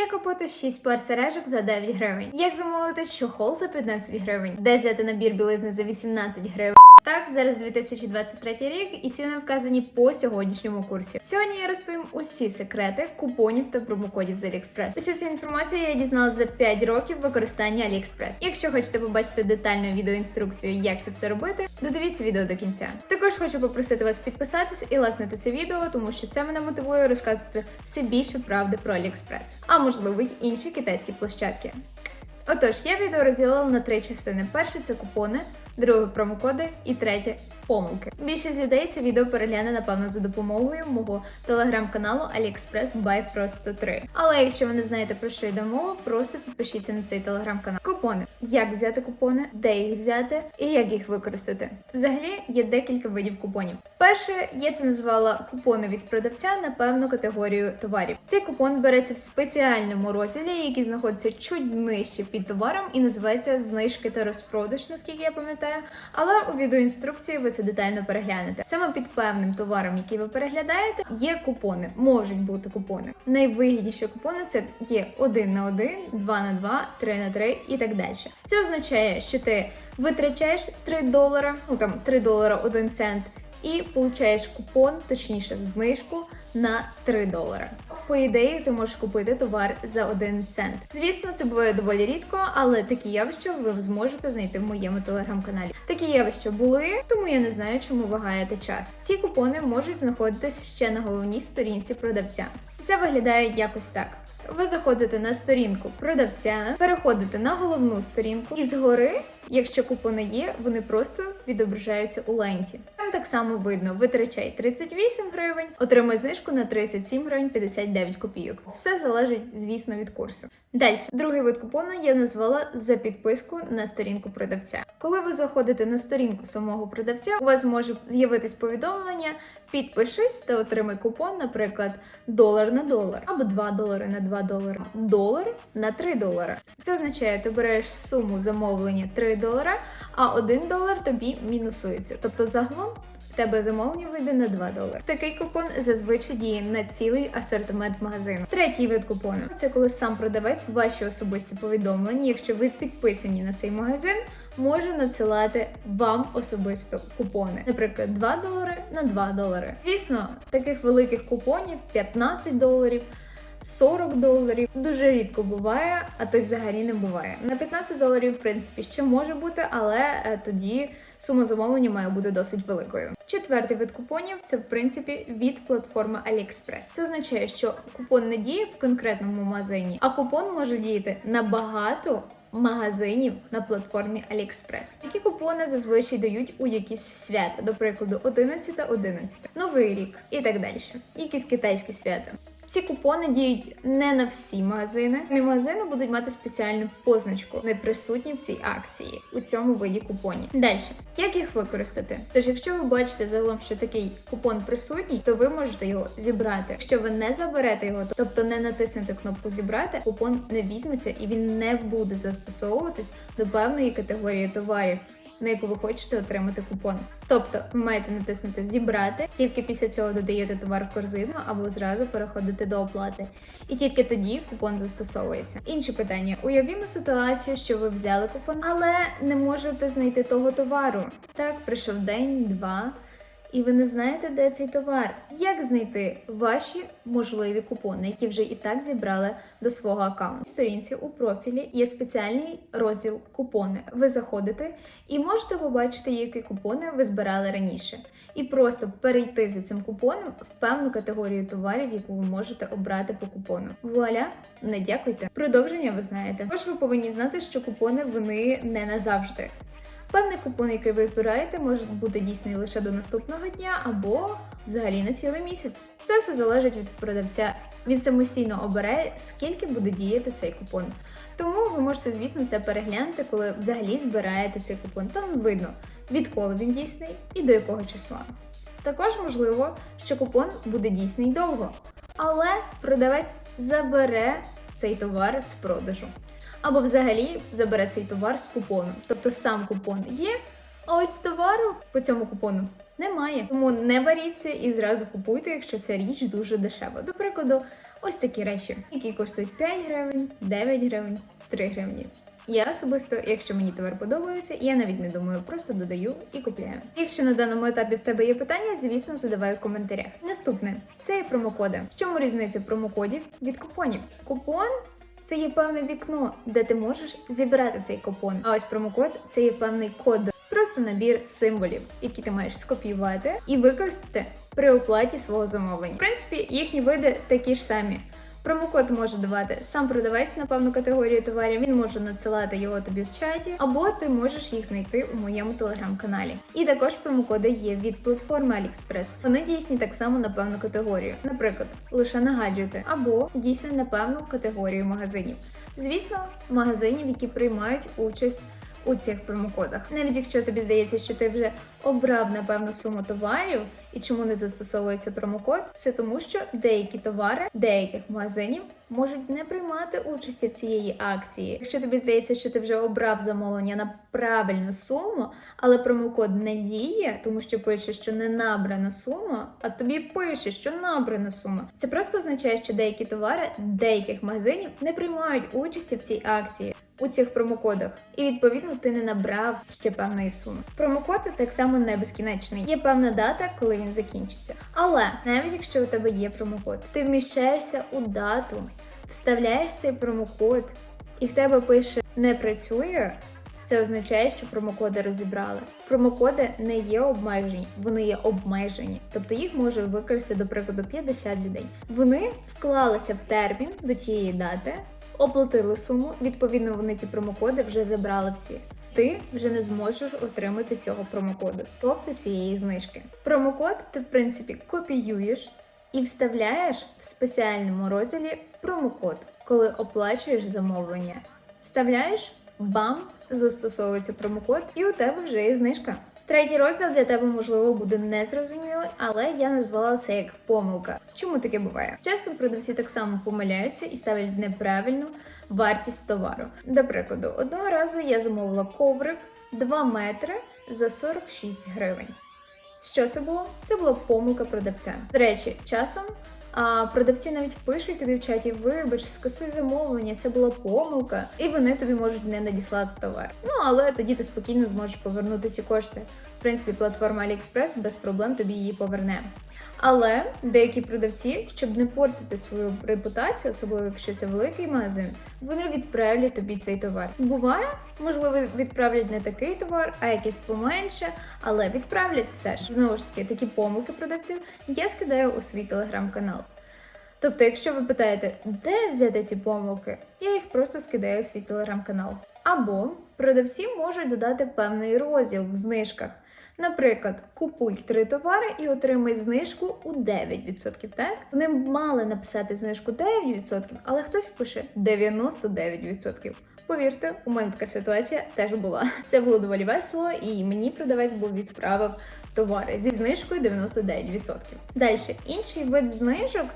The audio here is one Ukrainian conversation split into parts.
Як купити 6 пар сережок за 9 гривень? Як замовити чохол за 15 гривень? Де взяти набір білизни за 18 гривень? Так, зараз 2023 рік і ціни вказані по сьогоднішньому курсі. Сьогодні я розповім усі секрети купонів та промокодів з AliExpress. Усю цю інформацію я дізналася за 5 років використання AliExpress. Якщо хочете побачити детальну відеоінструкцію, як це все робити, додивіться відео до кінця. Також хочу попросити вас підписатись і лайкнути це відео, тому що це мене мотивує розказувати все більше правди про AliExpress, а можливо й інші китайські площадки. Отож, я відео розділила на три частини. Перше це купони, друге промокоди. І третє помилки. Більшість людей це відео перегляне, напевно, за допомогою мого телеграм-каналу AliExpress by Frost 103. Але якщо ви не знаєте про що йде мова, просто підпишіться на цей телеграм-канал. Купони. Як взяти купони, де їх взяти і як їх використати. Взагалі є декілька видів купонів. Перше, я це назвала купони від продавця на певну категорію товарів. Цей купон береться в спеціальному розділі, який знаходиться чуть нижче під товаром і називається знижки та розпродаж, наскільки я пам'ятаю. Але у відеоінструкції ви це детально переглянете. Саме під певним товаром, який ви переглядаєте, є купони. Можуть бути купони. Найвигідніші купони це є 1 на 1, 2 на 2, 3 на 3 і так далі. Це означає, що ти витрачаєш 3 долара, ну там 3 долара 1 цент, і получаєш купон, точніше, знижку на 3 долара. По ідеї, ти можеш купити товар за 1 цент. Звісно, це буває доволі рідко, але такі явища ви зможете знайти в моєму телеграм-каналі. Такі явища були, тому я не знаю, чому ви гаєте час. Ці купони можуть знаходитися ще на головній сторінці продавця. Це виглядає якось так. Ви заходите на сторінку продавця, переходите на головну сторінку, і згори, якщо купони є, вони просто відображаються у ленті. Там так само видно: витрачай 38 гривень, отримай знижку на 37 гривень 59 копійок. Все залежить, звісно, від курсу. Далі, другий вид купону я назвала за підписку на сторінку продавця. Коли ви заходите на сторінку самого продавця, у вас може з'явитись повідомлення. Підпишись та отримай купон, наприклад, долар на долар або 2 долари на 2 долари, долар на 3 долари. Це означає, ти береш суму замовлення 3 долара, а 1 долар тобі мінусується. Тобто загалом в тебе замовлення вийде на 2 долари. Такий купон зазвичай діє на цілий асортимент магазину. Третій вид купону це коли сам продавець ваші особисті повідомлення, якщо ви підписані на цей магазин, може надсилати вам особисто купони. Наприклад, 2 долари на 2 долари. Звісно, таких великих купонів 15 доларів. 40 доларів дуже рідко буває, а то й взагалі не буває. На 15 доларів, в принципі, ще може бути, але е, тоді сума замовлення має бути досить великою. Четвертий вид купонів це в принципі від платформи AliExpress. Це означає, що купон не діє в конкретному магазині, а купон може діяти на багато. Магазинів на платформі AliExpress. Такі купони зазвичай дають у якісь свята, до прикладу, 11 11, Новий рік і так далі. Якісь китайські свята. Ці купони діють не на всі магазини. І магазини будуть мати спеціальну позначку, не присутні в цій акції у цьому виді купонів. Далі, як їх використати? Тож, якщо ви бачите загалом, що такий купон присутній, то ви можете його зібрати. Якщо ви не заберете його, тобто не натиснете кнопку зібрати, купон не візьметься і він не буде застосовуватись до певної категорії товарів на яку ви хочете отримати купон. Тобто ви маєте натиснути Зібрати, тільки після цього додаєте товар в корзину або зразу переходите до оплати. І тільки тоді купон застосовується. Інше питання: уявімо ситуацію, що ви взяли купон, але не можете знайти того товару. Так, прийшов день, два. І ви не знаєте, де цей товар. Як знайти ваші можливі купони, які вже і так зібрали до свого аккаунту? Сторінці у профілі є спеціальний розділ купони. Ви заходите і можете побачити, які купони ви збирали раніше, і просто перейти за цим купоном в певну категорію товарів, яку ви можете обрати по купону. Вуаля, не дякуйте. Продовження ви знаєте. Також ви повинні знати, що купони вони не назавжди. Певний купон, який ви збираєте, може бути дійсний лише до наступного дня або взагалі на цілий місяць. Це все залежить від продавця. Він самостійно обере, скільки буде діяти цей купон. Тому ви можете, звісно, це переглянути, коли взагалі збираєте цей купон. Там видно, відколи він дійсний і до якого числа. Також можливо, що купон буде дійсний довго, але продавець забере цей товар з продажу або взагалі забере цей товар з купону. Тобто сам купон є, а ось товару по цьому купону немає. Тому не варіться і зразу купуйте, якщо ця річ дуже дешева. До прикладу, ось такі речі, які коштують 5 гривень, 9 гривень, 3 гривні. Я особисто, якщо мені товар подобається, я навіть не думаю, просто додаю і купляю. Якщо на даному етапі в тебе є питання, звісно, задавай в коментарях. Наступне це є промокоди. В чому різниця промокодів від купонів? Купон це є певне вікно, де ти можеш зібрати цей купон. А ось промокод це є певний код. Просто набір символів, які ти маєш скопіювати і використати при оплаті свого замовлення. В принципі, їхні види такі ж самі. Промокод може давати сам продавець на певну категорію товарів. Він може надсилати його тобі в чаті, або ти можеш їх знайти у моєму телеграм-каналі. І також промокоди є від платформи AliExpress. Вони дійсні так само на певну категорію, наприклад, лише на гаджети, або дійсні на певну категорію магазинів. Звісно, магазинів, які приймають участь у цих промокодах. Навіть якщо тобі здається, що ти вже обрав напевну суму товарів і чому не застосовується промокод, все тому, що деякі товари деяких магазинів можуть не приймати участі в цієї акції. Якщо тобі здається, що ти вже обрав замовлення на правильну суму, але промокод не діє, тому що пише, що не набрана сума, а тобі пише, що набрана сума. Це просто означає, що деякі товари деяких магазинів не приймають участі в цій акції. У цих промокодах, і відповідно ти не набрав ще певної суми. Промокод так само не безкінечний. Є певна дата, коли він закінчиться. Але навіть якщо у тебе є промокод, ти вміщаєшся у дату, вставляєш цей промокод, і в тебе пише не працює. Це означає, що промокоди розібрали. Промокоди не є обмежені, вони є обмежені, тобто їх може використати, до прикладу, 50 людей. Вони вклалися в термін до тієї дати, оплатили суму. Відповідно, вони ці промокоди вже забрали всі. Ти вже не зможеш отримати цього промокоду, тобто цієї знижки. Промокод ти в принципі копіюєш і вставляєш в спеціальному розділі промокод, коли оплачуєш замовлення. Вставляєш бам, застосовується промокод, і у тебе вже є знижка. Третій розділ для тебе можливо буде незрозумілий, але я назвала це як помилка. Чому таке буває? Часом продавці так само помиляються і ставлять неправильну вартість товару. До прикладу, одного разу я замовила коврик 2 метри за 46 гривень. Що це було? Це була помилка продавця. До речі, часом а продавці навіть пишуть тобі в чаті, вибач, скасуй замовлення, це була помилка, і вони тобі можуть не надіслати товар. Ну але тоді ти спокійно зможеш повернути ці кошти. В принципі, платформа AliExpress без проблем тобі її поверне. Але деякі продавці, щоб не портити свою репутацію, особливо якщо це великий магазин, вони відправлять тобі цей товар. Буває, можливо, відправлять не такий товар, а якийсь поменше, але відправлять все ж. Знову ж таки, такі помилки продавців я скидаю у свій телеграм-канал. Тобто, якщо ви питаєте, де взяти ці помилки, я їх просто скидаю у свій телеграм-канал. Або продавці можуть додати певний розділ в знижках. Наприклад, купуй три товари і отримай знижку у 9%. Так вони мали написати знижку 9%, але хтось пише 99%. Повірте, у мене така ситуація теж була. Це було доволі весело, і мені продавець був відправив товари зі знижкою 99%. Далі інший вид знижок.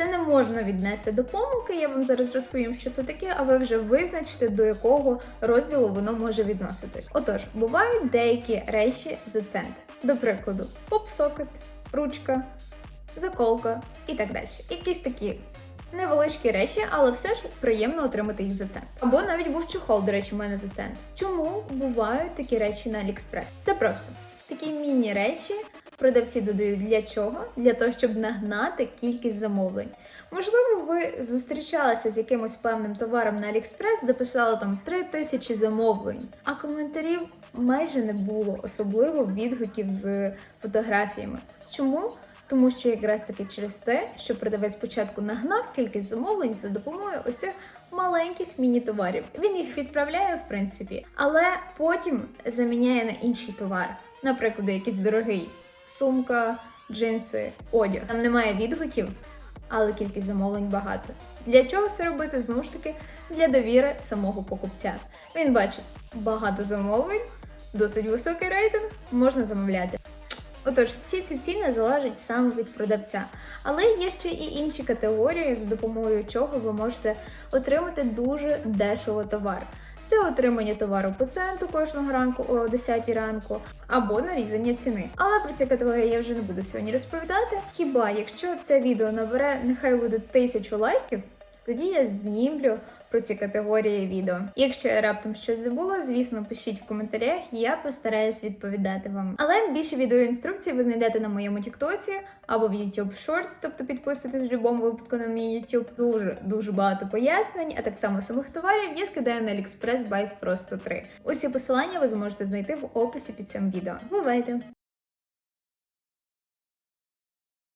Це не можна віднести до помилки. Я вам зараз розповім, що це таке, а ви вже визначите, до якого розділу воно може відноситись. Отож, бувають деякі речі за цент. До прикладу, поп-сокет, ручка, заколка і так далі. Якісь такі невеличкі речі, але все ж приємно отримати їх за цент. Або навіть був чохол, до речі, у мене за цент. Чому бувають такі речі на AliExpress? Все просто. Такі міні-речі продавці додають для чого? Для того, щоб нагнати кількість замовлень. Можливо, ви зустрічалися з якимось певним товаром на AliExpress, де писало там 3 тисячі замовлень, а коментарів майже не було, особливо відгуків з фотографіями. Чому? Тому що якраз таки через те, що продавець спочатку нагнав кількість замовлень за допомогою ось цих маленьких міні-товарів. Він їх відправляє, в принципі, але потім заміняє на інший товар, наприклад, якийсь дорогий сумка, джинси, одяг. Там немає відгуків, але кількість замовлень багато. Для чого це робити? Знову ж таки, для довіри самого покупця. Він бачить багато замовлень, досить високий рейтинг, можна замовляти. Отож, всі ці ціни залежать саме від продавця. Але є ще і інші категорії, за допомогою чого ви можете отримати дуже дешево товар. Це отримання товару пацієнту кожного ранку о 10 ранку, або нарізання ціни. Але про ці категорії я вже не буду сьогодні розповідати. Хіба якщо це відео набере, нехай буде тисячу лайків, тоді я знімлю про ці категорії відео. Якщо я раптом щось забула, звісно, пишіть в коментарях, я постараюсь відповідати вам. Але більше відеоінструкцій ви знайдете на моєму тіктоці або в YouTube Shorts, тобто підписуйтесь в будь-якому випадку на мій YouTube. Дуже дуже багато пояснень, а так само самих товарів я скидаю на AliExpress by просто 3. Усі посилання ви зможете знайти в описі під цим відео. Бувайте!